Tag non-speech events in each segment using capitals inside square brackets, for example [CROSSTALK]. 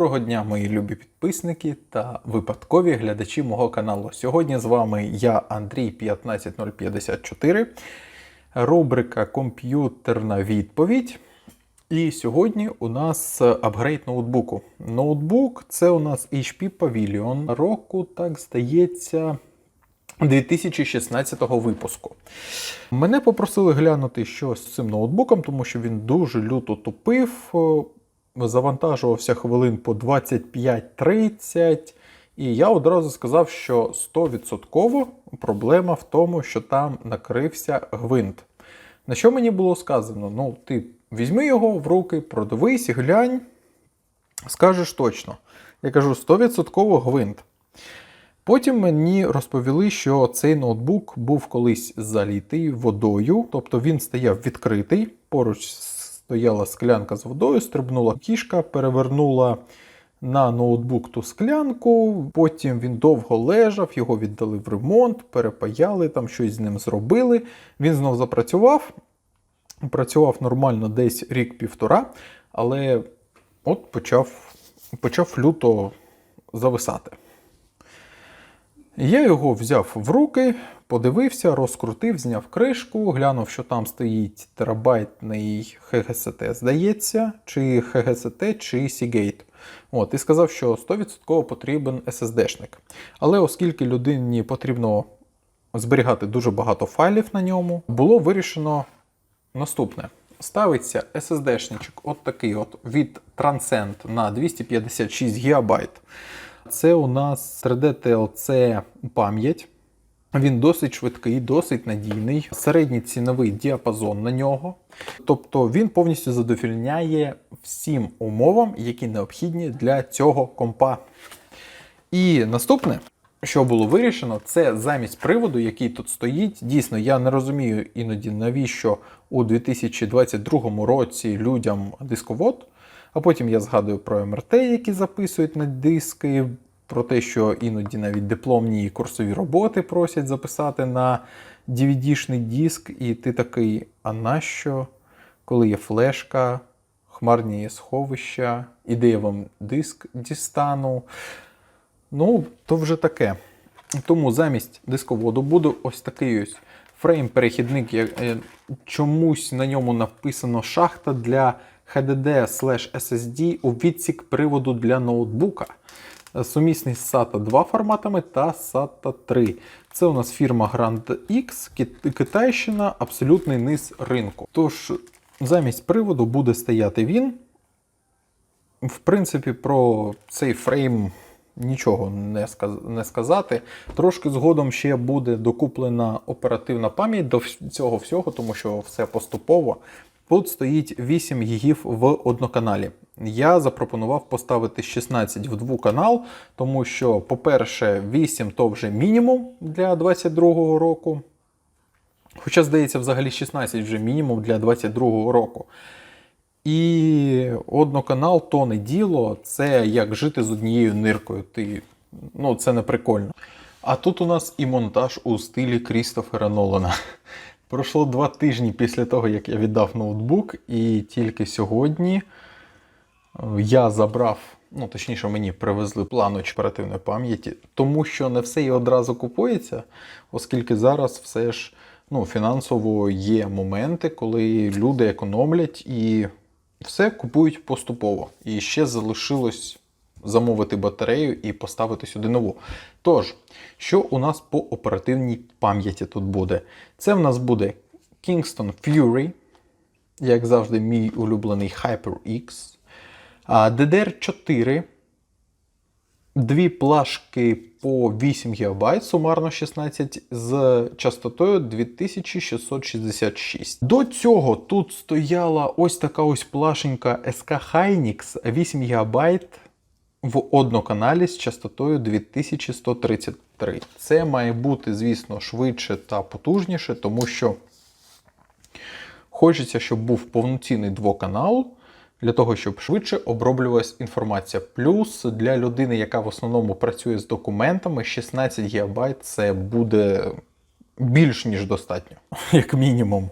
Доброго дня, мої любі підписники та випадкові глядачі мого каналу. Сьогодні з вами я, Андрій 15054, рубрика Комп'ютерна відповідь. І сьогодні у нас апгрейд ноутбуку. Ноутбук це у нас HP Pavilion року, так здається. 2016 випуску. Мене попросили глянути, що з цим ноутбуком, тому що він дуже люто тупив, завантажувався хвилин по 25-30. І я одразу сказав, що 100% проблема в тому, що там накрився гвинт. На що мені було сказано? Ну, ти візьми його в руки, продивись, глянь, скажеш точно. Я кажу, 100% гвинт. Потім мені розповіли, що цей ноутбук був колись залітий водою, тобто він стояв відкритий. Поруч стояла склянка з водою, стрибнула кішка, перевернула на ноутбук ту склянку. Потім він довго лежав, його віддали в ремонт, перепаяли, там щось з ним зробили. Він знов запрацював. Працював нормально десь рік-півтора, але от почав, почав люто зависати. Я його взяв в руки, подивився, розкрутив, зняв кришку, глянув, що там стоїть терабайтний HGST, здається, чи HGST, чи Seagate. От, І сказав, що 100% потрібен SSD-шник. Але оскільки людині потрібно зберігати дуже багато файлів на ньому, було вирішено наступне. Ставиться SSD-шничок от такий от від Transcend на 256 ГБ. Це у нас 3D TLC пам'ять. Він досить швидкий, досить надійний, середній ціновий діапазон на нього. Тобто він повністю задовільняє всім умовам, які необхідні для цього компа. І наступне, що було вирішено, це замість приводу, який тут стоїть. Дійсно, я не розумію іноді, навіщо у 2022 році людям дисковод. А потім я згадую про МРТ, які записують на диски, про те, що іноді навіть дипломні і курсові роботи просять записати на DVD-шний диск, і ти такий, а нащо, коли є флешка, хмарні сховища, і де я вам диск дістану. Ну, то вже таке. Тому замість дисководу буде ось такий ось фрейм-перехідник. Е, Чомусь на ньому написано шахта для HDD SSD у відсік приводу для ноутбука. Сумісний з SATA 2 форматами та SATA 3. Це у нас фірма Grand X, Китайщина, абсолютний низ ринку. Тож, замість приводу буде стояти він. В принципі, про цей фрейм нічого не, сказ... не сказати. Трошки згодом ще буде докуплена оперативна пам'ять до цього всього, тому що все поступово. Тут стоїть 8 гігів в одноканалі. Я запропонував поставити 16 в двоканал, тому що, по-перше, 8 то вже мінімум для 22 року. Хоча, здається, взагалі 16 вже мінімум для 22 року. І одноканал то не діло, це як жити з однією ниркою. Ти, ну, це не прикольно. А тут у нас і монтаж у стилі Крістофера Нолана. Пройшло два тижні після того, як я віддав ноутбук, і тільки сьогодні е, я забрав, ну точніше, мені привезли планоч оперативної пам'яті, тому що не все і одразу купується, оскільки зараз все ж ну, фінансово є моменти, коли люди економлять і все купують поступово. І ще залишилось замовити батарею і поставити сюди нову. Тож, що у нас по оперативній пам'яті тут буде? Це в нас буде Kingston Fury, як завжди, мій улюблений HyperX, а, DDR4, дві плашки по 8 ГБ, сумарно 16, з частотою 2666. До цього тут стояла ось така ось плашенька SK Hynix 8 ГБ в одноканалі з частотою 2133. Це має бути, звісно, швидше та потужніше, тому що хочеться, щоб був повноцінний двоканал, для того, щоб швидше оброблювалась інформація. Плюс для людини, яка в основному працює з документами, 16 ГБ це буде більш ніж достатньо, [LAUGHS] як мінімум.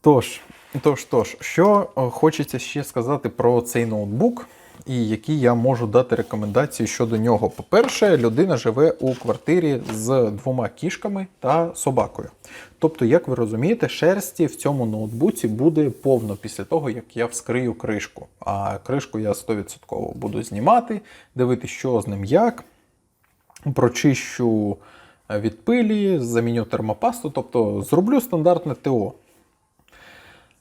Тож, тож, тож, що е, хочеться ще сказати про цей ноутбук. І які я можу дати рекомендації щодо нього. По-перше, людина живе у квартирі з двома кішками та собакою. Тобто, як ви розумієте, шерсті в цьому ноутбуці буде повно після того, як я вскрию кришку. А кришку я 100% буду знімати, дивитися, що з ним як. Прочищу від пилі, заміню термопасту, тобто зроблю стандартне ТО.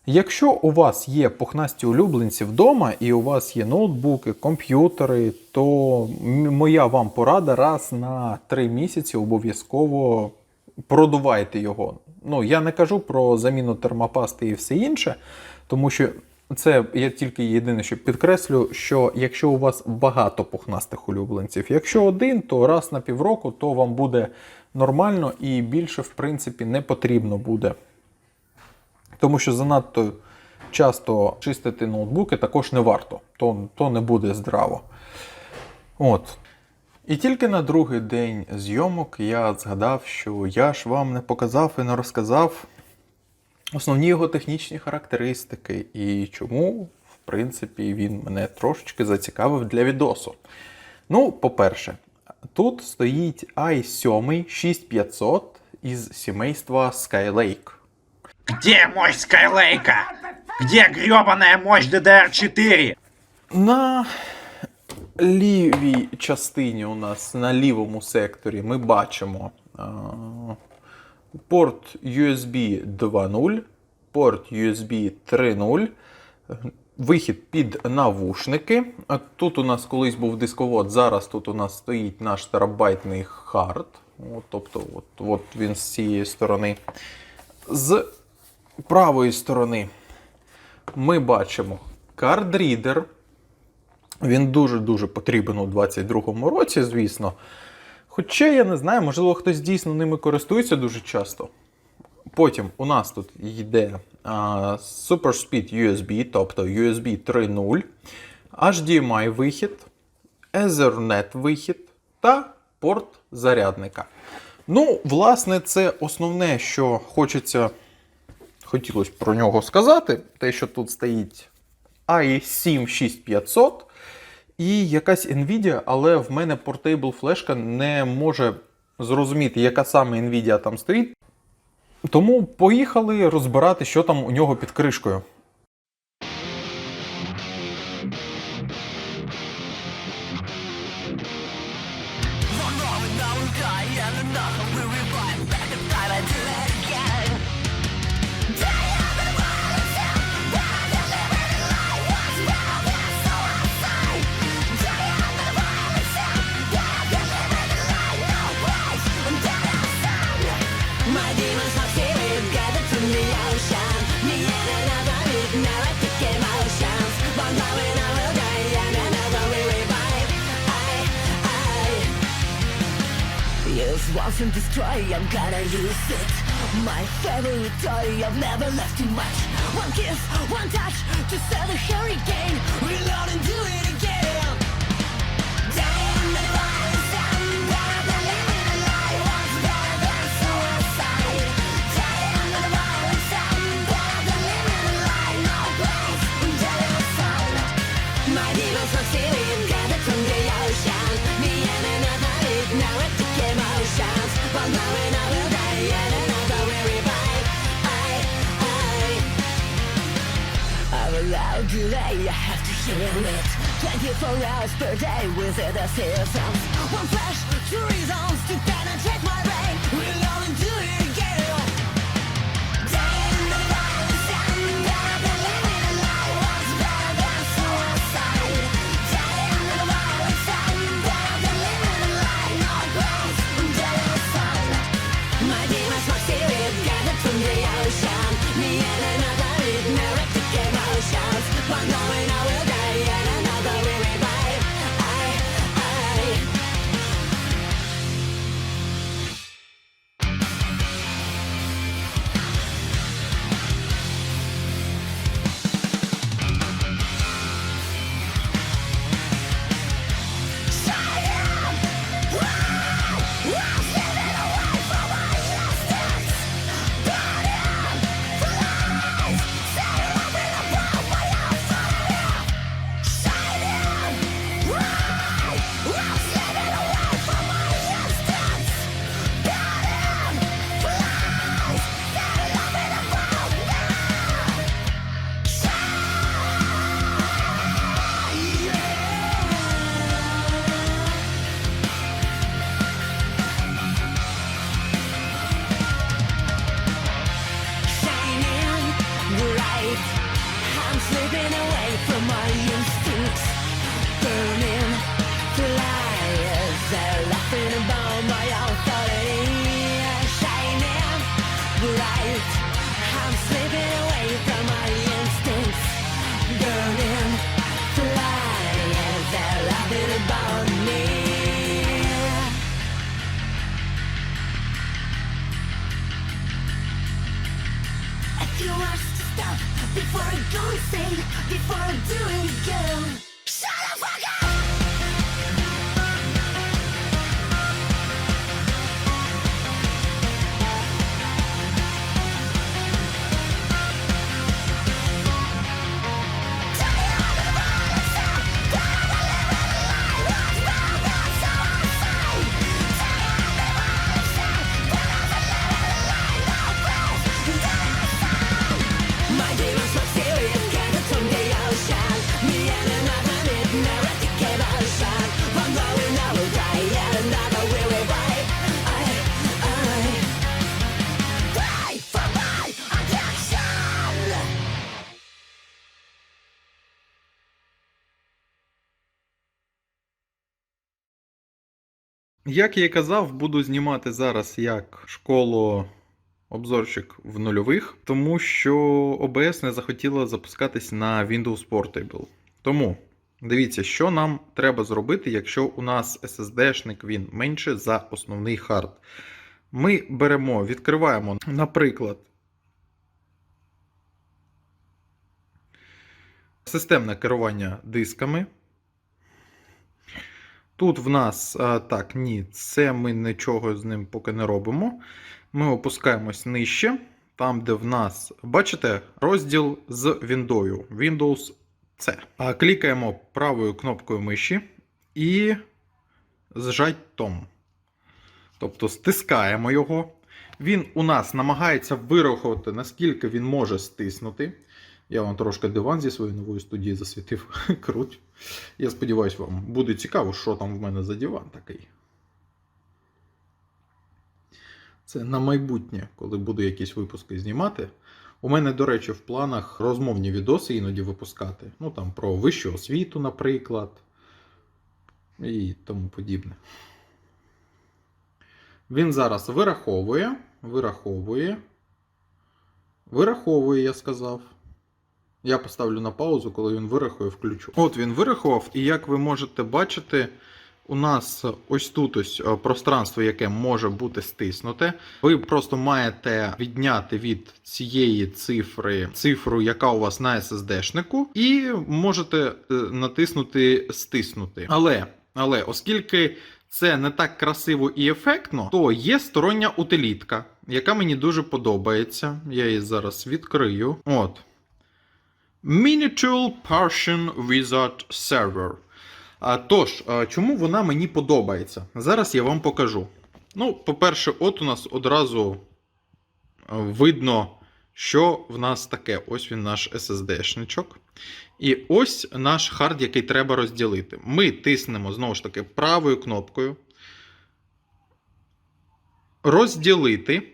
Якщо у вас є пухнасті улюбленці вдома і у вас є ноутбуки, комп'ютери, то моя вам порада раз на 3 місяці обов'язково продувайте його. Ну, я не кажу про заміну термопасти і все інше, тому що це я тільки єдине, що підкреслю, що якщо у вас багато пухнастих улюбленців, якщо один, то раз на півроку, то вам буде нормально і більше, в принципі, не потрібно буде. Тому що занадто часто чистити ноутбуки також не варто, то, то не буде здраво. От. І тільки на другий день зйомок я згадав, що я ж вам не показав і не розказав основні його технічні характеристики і чому, в принципі, він мене трошечки зацікавив для відосу. Ну, по-перше, тут стоїть i7 6500 із сімейства Skylake. Где мощь Скайлейка? Где гребаная мощь DDR4? На лівій частині у нас на лівому секторі ми бачимо а, порт USB 2.0, порт USB 3.0, вихід під навушники. Тут у нас колись був дисковод, зараз тут у нас стоїть наш терабайтний хард. От, тобто, от, от він з цієї сторони. З правої сторони ми бачимо кардрідер. Він дуже-дуже потрібен у 22-му році, звісно. Хоча я не знаю, можливо, хтось дійсно ними користується дуже часто. Потім у нас тут йде а, SuperSpeed USB, тобто USB 3.0, HDMI вихід, Ethernet вихід та порт зарядника. Ну, власне, це основне, що хочеться хотілося про нього сказати. Те, що тут стоїть i7 6500 і якась Nvidia, але в мене Portable флешка не може зрозуміти, яка саме Nvidia там стоїть. Тому поїхали розбирати, що там у нього під кришкою. Once and destroy. I'm gonna use it. My favorite toy. I've never left too much. One kiss, one touch to set the hurricane. Reload and do it I have to hear it 24 hours per day with the seasons One flash, two reasons to penetrate my brain Go insane, before I do it again. Як я і казав, буду знімати зараз як школу обзорчик в нульових, тому що OBS не захотіло запускатись на Windows Portable. Тому дивіться, що нам треба зробити, якщо у нас SSD-шник він менше за основний хард. Ми беремо, відкриваємо, наприклад, системне керування дисками. Тут в нас так, ні, це ми нічого з ним поки не робимо. Ми опускаємось нижче, там, де в нас, бачите, розділ з віндою Windows C. А, клікаємо правою кнопкою миші і зжать том. Тобто стискаємо його. Він у нас намагається вирахувати, наскільки він може стиснути. Я вам трошки диван зі своєї нової студії засвітив. [LAUGHS] Круть. Я сподіваюся, вам буде цікаво, що там в мене за диван такий. Це на майбутнє, коли буду якісь випуски знімати. У мене, до речі, в планах розмовні відоси іноді випускати. Ну там про вищу освіту, наприклад. І тому подібне. Він зараз вираховує, вираховує. Вираховує, я сказав. Я поставлю на паузу, коли він вирахує, включу. От він вирахував, і як ви можете бачити, у нас ось тут ось е, пространство, яке може бути стиснуте. Ви просто маєте відняти від цієї цифри цифру, яка у вас на SSD-шнику, і можете е, натиснути стиснути. Але, але оскільки це не так красиво і ефектно, то є стороння утилітка, яка мені дуже подобається. Я її зараз відкрию. От. Miniature Partition Wizard Server. Тож, чому вона мені подобається? Зараз я вам покажу. Ну, по-перше, от у нас одразу видно, що в нас таке. Ось він наш SSD-шничок. І ось наш хард, який треба розділити. Ми тиснемо знову ж таки правою кнопкою. Розділити.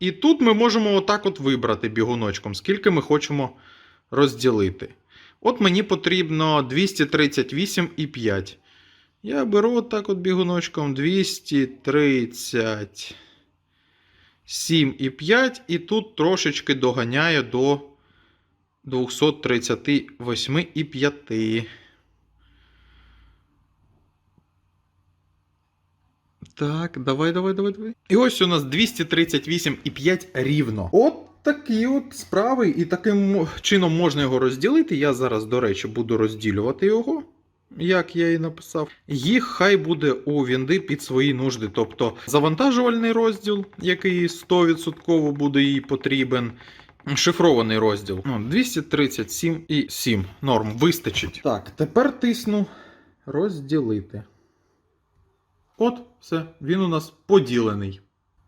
І тут ми можемо отак от вибрати бігуночком, скільки ми хочемо розділити. От мені потрібно 238,5. Я беру отак от бігуночком 237,5 і тут трошечки доганяю до 238,5. Так, давай, давай, давай, давай. І ось у нас 238,5 рівно. От такі от справи, і таким чином можна його розділити. Я зараз, до речі, буду розділювати його, як я і написав. Їх хай буде у вінди під свої нужди. Тобто завантажувальний розділ, який 100% буде їй потрібен. Шифрований розділ. Ну, 237,7 норм вистачить. Так, тепер тисну розділити. От, все, він у нас поділений.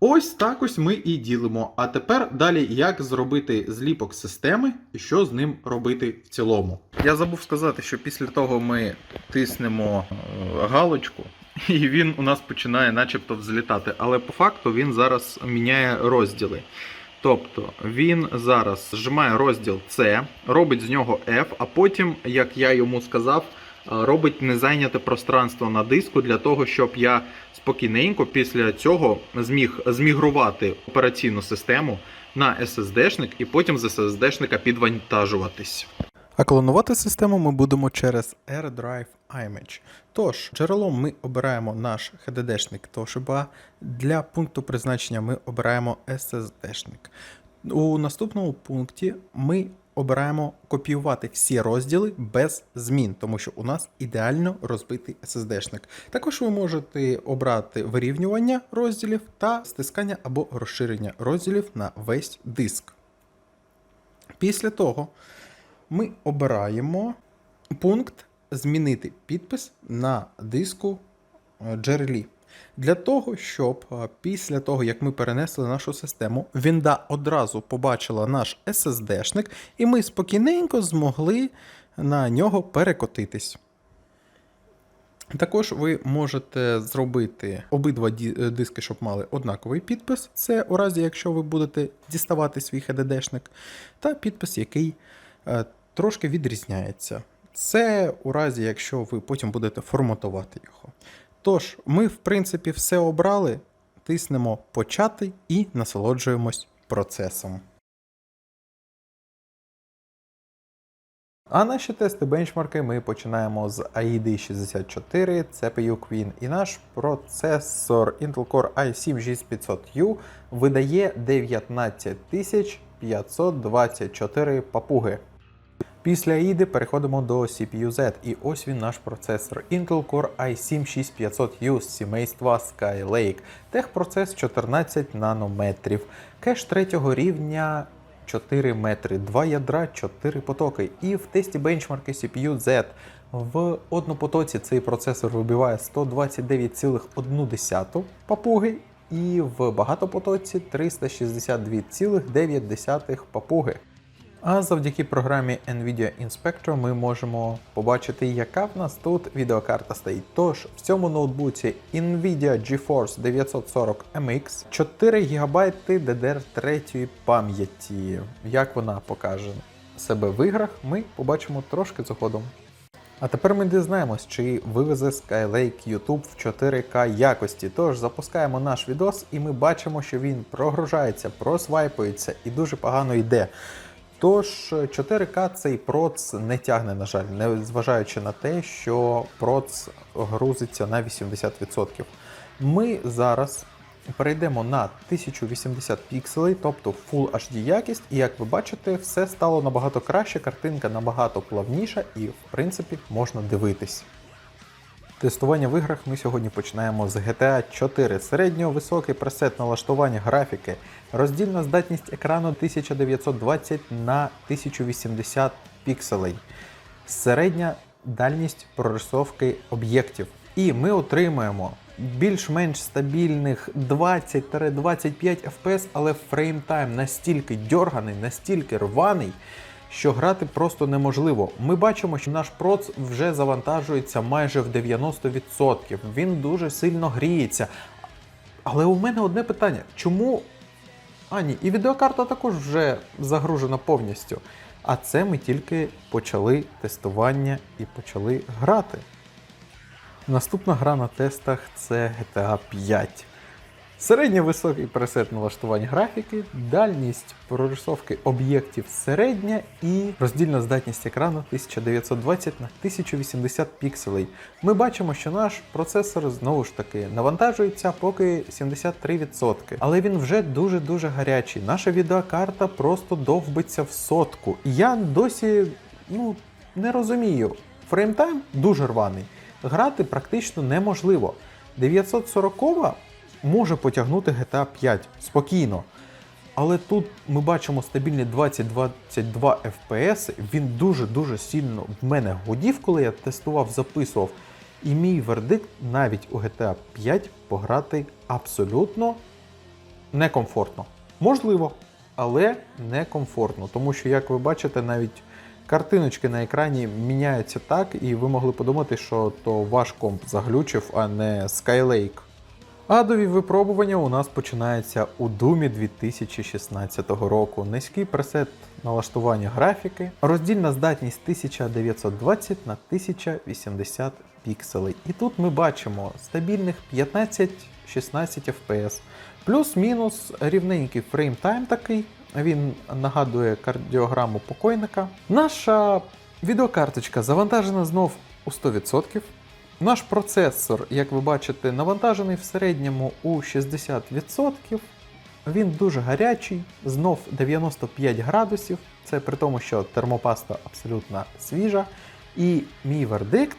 Ось так ось ми і ділимо. А тепер далі як зробити зліпок системи і що з ним робити в цілому. Я забув сказати, що після того ми тиснемо е, галочку, [LAUGHS] і він у нас починає начебто взлітати. Але по факту він зараз міняє розділи. Тобто він зараз зжимає розділ С, робить з нього F, а потім, як я йому сказав, робить незайняте пространство на диску для того, щоб я спокійненько після цього зміг змігрувати операційну систему на SSD-шник і потім з SSD-шника підвантажуватись. А клонувати систему ми будемо через AirDrive iMage. Тож, джерелом ми обираємо наш HDD-шник Toshiba. Для пункту призначення ми обираємо SSD-шник. У наступному пункті ми обираємо копіювати всі розділи без змін, тому що у нас ідеально розбитий SSD-шник. Також ви можете обрати вирівнювання розділів та стискання або розширення розділів на весь диск. Після того ми обираємо пункт Змінити підпис на диску джерелі. Для того, щоб після того, як ми перенесли нашу систему, Вінда одразу побачила наш SSD-шник, і ми спокійненько змогли на нього перекотитись. Також ви можете зробити обидва е, диски, щоб мали однаковий підпис. Це у разі, якщо ви будете діставати свій HDD-шник, та підпис, який е, трошки відрізняється. Це у разі, якщо ви потім будете форматувати його. Тож, ми, в принципі, все обрали, тиснемо почати і насолоджуємось процесом. А наші тести бенчмарки ми починаємо з AID 64, CPU Queen, і наш процесор Intel Core i7 6500U видає 19524 папуги. Після AID переходимо до CPU Z, і ось він наш процесор Intel Core i7 6500U з сімейства Skylake. Техпроцес 14 нанометрів. Кеш третього рівня 4 метри, 2 ядра, 4 потоки. І в тесті бенчмарки CPU Z в однопотоці цей процесор вибиває 129,1 папуги, і в багатопотоці 362,9 папуги. А завдяки програмі NVIDIA Inspector ми можемо побачити, яка в нас тут відеокарта стоїть. Тож в цьому ноутбуці NVIDIA GeForce 940 MX 4 ГБ DDR3 пам'яті. Як вона покаже себе в іграх, ми побачимо трошки згодом. А тепер ми дізнаємось, чи вивезе Skylake YouTube в 4К якості. Тож запускаємо наш відос, і ми бачимо, що він прогружається, просвайпується і дуже погано йде. Тож 4К цей проц не тягне, на жаль, не зважаючи на те, що проц грузиться на 80%. Ми зараз перейдемо на 1080 пікселей, тобто Full HD якість, і як ви бачите, все стало набагато краще, картинка набагато плавніша і, в принципі, можна дивитись. Тестування в іграх ми сьогодні починаємо з GTA 4. Середньо-високий пресет налаштування графіки, роздільна здатність екрану 1920 на 1080 пікселей, середня дальність прорисовки об'єктів. І ми отримаємо більш-менш стабільних 20-25 FPS, але фреймтайм настільки дьорганий, настільки рваний, що грати просто неможливо. Ми бачимо, що наш проц вже завантажується майже в 90%. Він дуже сильно гріється. Але у мене одне питання: чому. А, ні, і відеокарта також вже загружена повністю. А це ми тільки почали тестування і почали грати. Наступна гра на тестах це GTA 5. Середньовисокий пресет налаштувань графіки, дальність прорисовки об'єктів середня і роздільна здатність екрану 1920 на 1080 пікселей. Ми бачимо, що наш процесор знову ж таки навантажується поки 73%. Але він вже дуже-дуже гарячий. Наша відеокарта просто довбиться в сотку. І я досі ну, не розумію. Фреймтайм дуже рваний. Грати практично неможливо. 940 може потягнути GTA 5 спокійно. Але тут ми бачимо стабільні 20-22 FPS. Він дуже-дуже сильно в мене гудів, коли я тестував, записував. І мій вердикт навіть у GTA 5 пограти абсолютно некомфортно. Можливо, але некомфортно. Тому що, як ви бачите, навіть картиночки на екрані міняються так, і ви могли подумати, що то ваш комп заглючив, а не Skylake. Адові випробування у нас починаються у Думі 2016 року. Низький пресет налаштування графіки, роздільна здатність 1920 на 1080 пікселей. І тут ми бачимо стабільних 15-16 FPS. Плюс-мінус рівненький фреймтайм такий. Він нагадує кардіограму покойника. Наша відеокарточка завантажена знов у 100%. Наш процесор, як ви бачите, навантажений в середньому у 60%. Він дуже гарячий, знов 95 градусів. Це при тому, що термопаста абсолютно свіжа. І мій вердикт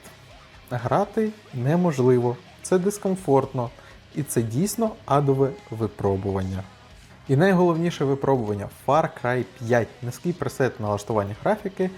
грати неможливо. Це дискомфортно. І це дійсно адове випробування. І найголовніше випробування Far Cry 5. Низький пресет налаштування графіки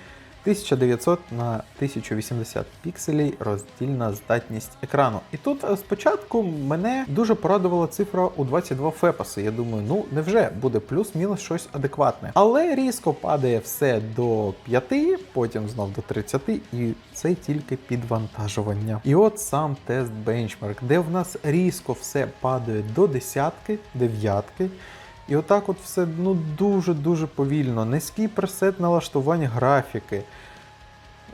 1900 на 1080 пікселей роздільна здатність екрану. І тут е, спочатку мене дуже порадувала цифра у 22 фепаси. Я думаю, ну невже буде плюс-мінус щось адекватне. Але різко падає все до 5, потім знов до 30, і це тільки підвантажування. І от сам тест бенчмарк, де в нас різко все падає до десятки, дев'ятки. І отак от все ну дуже-дуже повільно. Низький пресет налаштувань графіки.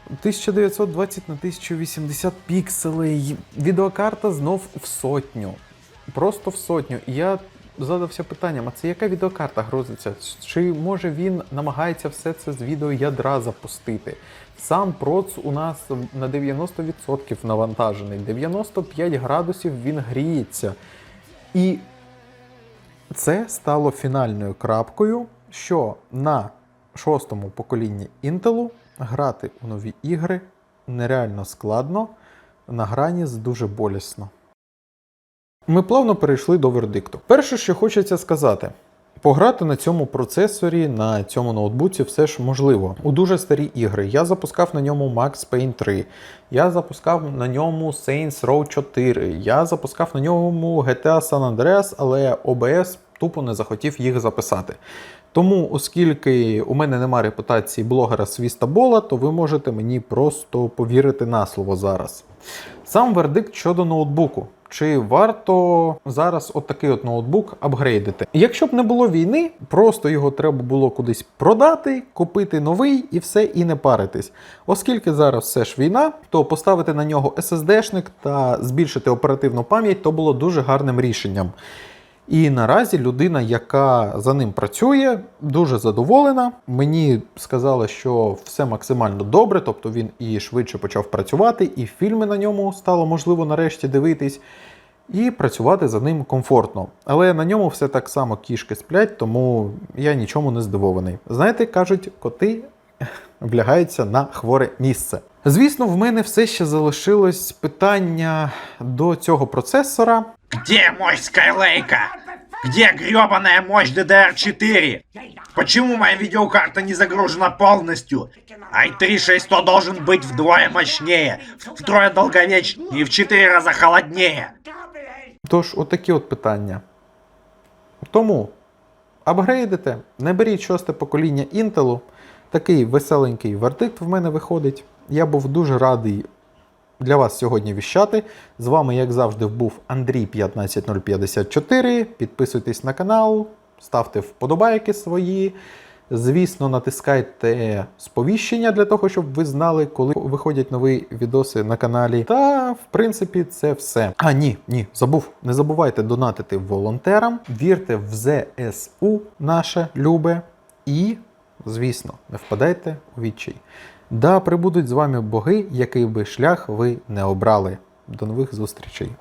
1920 на 1080 пікселей. Відеокарта знов в сотню. Просто в сотню. І я задався питанням: а це яка відеокарта грузиться? Чи може він намагається все це з відеоядра запустити? Сам проц у нас на 90% навантажений, 95 градусів він гріється. І це стало фінальною крапкою, що на шостому поколінні Intel грати у нові ігри нереально складно, на грані з дуже болісно. Ми плавно перейшли до вердикту. Перше, що хочеться сказати. Пограти на цьому процесорі, на цьому ноутбуці все ж можливо. У дуже старі ігри. Я запускав на ньому Max Payne 3, я запускав на ньому Saints Row 4, я запускав на ньому GTA San Andreas, але OBS тупо не захотів їх записати. Тому, оскільки у мене нема репутації блогера Свіста Бола, то ви можете мені просто повірити на слово зараз. Сам вердикт щодо ноутбуку. Чи варто зараз от такий от ноутбук апгрейдити? Якщо б не було війни, просто його треба було кудись продати, купити новий і все, і не паритись. Оскільки зараз все ж війна, то поставити на нього SSD-шник та збільшити оперативну пам'ять то було дуже гарним рішенням. І наразі людина, яка за ним працює, дуже задоволена. Мені сказали, що все максимально добре, тобто він і швидше почав працювати, і фільми на ньому стало можливо нарешті дивитись, і працювати за ним комфортно. Але на ньому все так само кішки сплять, тому я нічому не здивований. Знаєте, кажуть, коти [LAUGHS] влягаються на хворе місце. Звісно, в мене все ще залишилось питання до цього процесора. Где мощь Скайлейка? Где гребаная мощь DDR4? Почему моя видеокарта не загружена полностью? i3 6100 должен быть вдвое мощнее, втрое долговечнее и в 4 раза холоднее. Тож, отакі от питання. Тому апгрейдите, не беріть шосте покоління Intel. Такий веселенький вердикт в мене виходить. Я був дуже радий для вас сьогодні віщати. З вами, як завжди, був Андрій 15054. Підписуйтесь на канал, ставте вподобайки свої. Звісно, натискайте сповіщення для того, щоб ви знали, коли виходять нові відоси на каналі. Та, в принципі, це все. А, ні, ні, забув. Не забувайте донатити волонтерам, вірте в ЗСУ наше любе і, звісно, не впадайте у відчай. Да прибудуть з вами боги, який би шлях ви не обрали. До нових зустрічей!